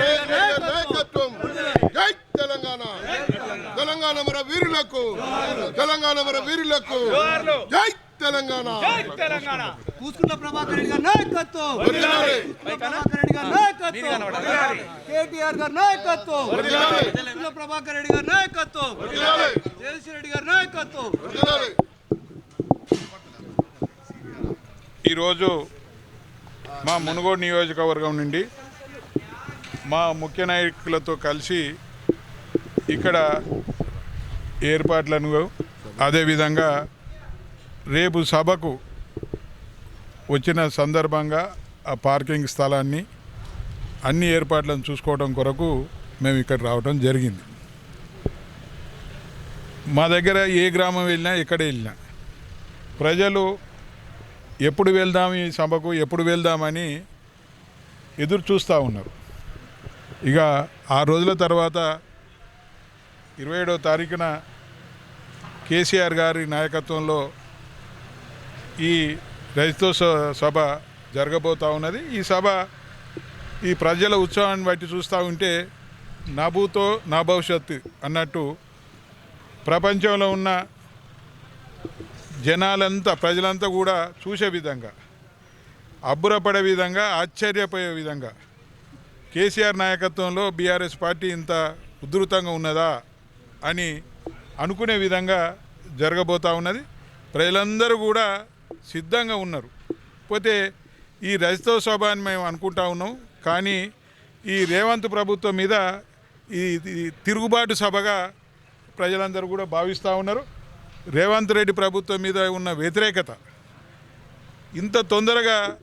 నాయకత్వం జై తెలంగాణ తెలంగాణ మన వీరులకు తెలంగాణ మన వీరులకు జై తెలంగాణ కూసుకున్న ప్రభాకర్ రెడ్డి గారి నాయకత్వం. ప్రభాకర్ రెడ్డి గారి నాయకత్వం కేటీఆర్ గారి నాయకత్వం. కూసుకున్న ప్రభాకర్ రెడ్డి గారి నాయకత్వం. జగదీశ్వర రెడ్డి గారి నాయకత్వం. ఈరోజు మా మునుగోడు నియోజకవర్గం నుండి మా ముఖ్య నాయకులతో కలిసి ఇక్కడ ఏర్పాట్లను అదేవిధంగా రేపు సభకు వచ్చిన సందర్భంగా ఆ పార్కింగ్ స్థలాన్ని అన్ని ఏర్పాట్లను చూసుకోవడం కొరకు మేము ఇక్కడ రావడం జరిగింది. మా దగ్గర ఏ గ్రామం వెళ్ళినా ఎక్కడ వెళ్ళినా ప్రజలు ఎప్పుడు వెళ్దాం ఈ సభకు ఎప్పుడు వెళ్దామని ఎదురు చూస్తూ ఉన్నారు. ఇక ఆ రోజుల తర్వాత ఇరవై ఏడవ తారీఖున కేసీఆర్ గారి నాయకత్వంలో ఈ రైతోత్సవ సభ జరగబోతూ ఉన్నది. ఈ సభ ఈ ప్రజల ఉత్సవాన్ని బట్టి చూస్తూ ఉంటే నా భూతో నా భవిష్యత్తు అన్నట్టు ప్రపంచంలో ఉన్న జనాలంతా ప్రజలంతా కూడా చూసే విధంగా అబ్బురపడే విధంగా ఆశ్చర్యపోయే విధంగా కేసీఆర్ నాయకత్వంలో బీఆర్ఎస్ పార్టీ ఇంత ఉధృతంగా ఉన్నదా అని అనుకునే విధంగా జరగబోతూ ఉన్నది. ప్రజలందరూ కూడా సిద్ధంగా ఉన్నారు. పోతే ఈ రజతోత్సవ అని మేము అనుకుంటా ఉన్నాం. కానీ ఈ రేవంత్ ప్రభుత్వం మీద ఈ ఈ తిరుగుబాటు సభగా ప్రజలందరూ కూడా భావిస్తూ ఉన్నారు. రేవంత్ రెడ్డి ప్రభుత్వం మీద ఉన్న వ్యతిరేకత ఇంత తొందరగా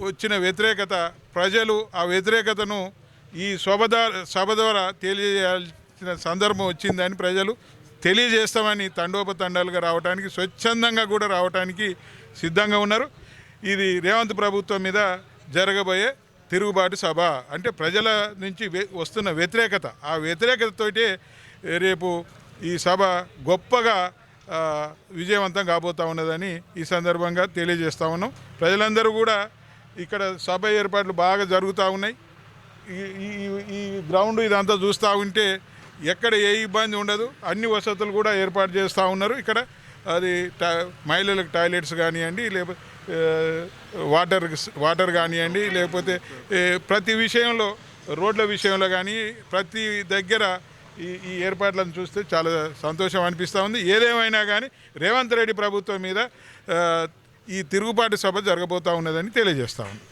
వచ్చిన వ్యతిరేకత ప్రజలు ఆ వ్యతిరేకతను ఈ సభ సభ ద్వారా తెలియజేయాల్సిన సందర్భం వచ్చిందని ప్రజలు తెలియజేస్తామని తండోపతండాలుగా రావడానికి స్వచ్ఛందంగా కూడా రావడానికి సిద్ధంగా ఉన్నారు. ఇది రేవంత్ ప్రభుత్వం మీద జరగబోయే తిరుగుబాటు సభ. అంటే ప్రజల నుంచి వస్తున్న వ్యతిరేకత. ఆ వ్యతిరేకతతోటే రేపు ఈ సభ గొప్పగా విజయవంతం కాబోతా ఉన్నదని ఈ సందర్భంగా తెలియజేస్తూ ఉన్నాం. ప్రజలందరూ కూడా ఇక్కడ సభ ఏర్పాట్లు బాగా జరుగుతూ ఉన్నాయి. ఈ- ఈ గ్రౌండ్ ఇదంతా చూస్తూ ఉంటే ఎక్కడ ఏ ఇబ్బంది ఉండదు. అన్ని వసతులు కూడా ఏర్పాటు చేస్తూ ఉన్నారు. ఇక్కడ అది టా- మహిళలకు టాయిలెట్స్ కానివ్వండి లేకపోతే వాటర్ వాటర్ కానివ్వండి లేకపోతే ప్రతి విషయంలో రోడ్ల విషయంలో కానీ ప్రతి దగ్గర ఈ ఈ ఏర్పాట్లను చూస్తే చాలా సంతోషం అనిపిస్తూ ఉంది. ఏదేమైనా కానీ రేవంత్ రెడ్డి ప్రభుత్వం మీద ఈ తిరుగుబాటు సభ జరగబోతూ ఉన్నదని తెలియజేస్తా ఉంది.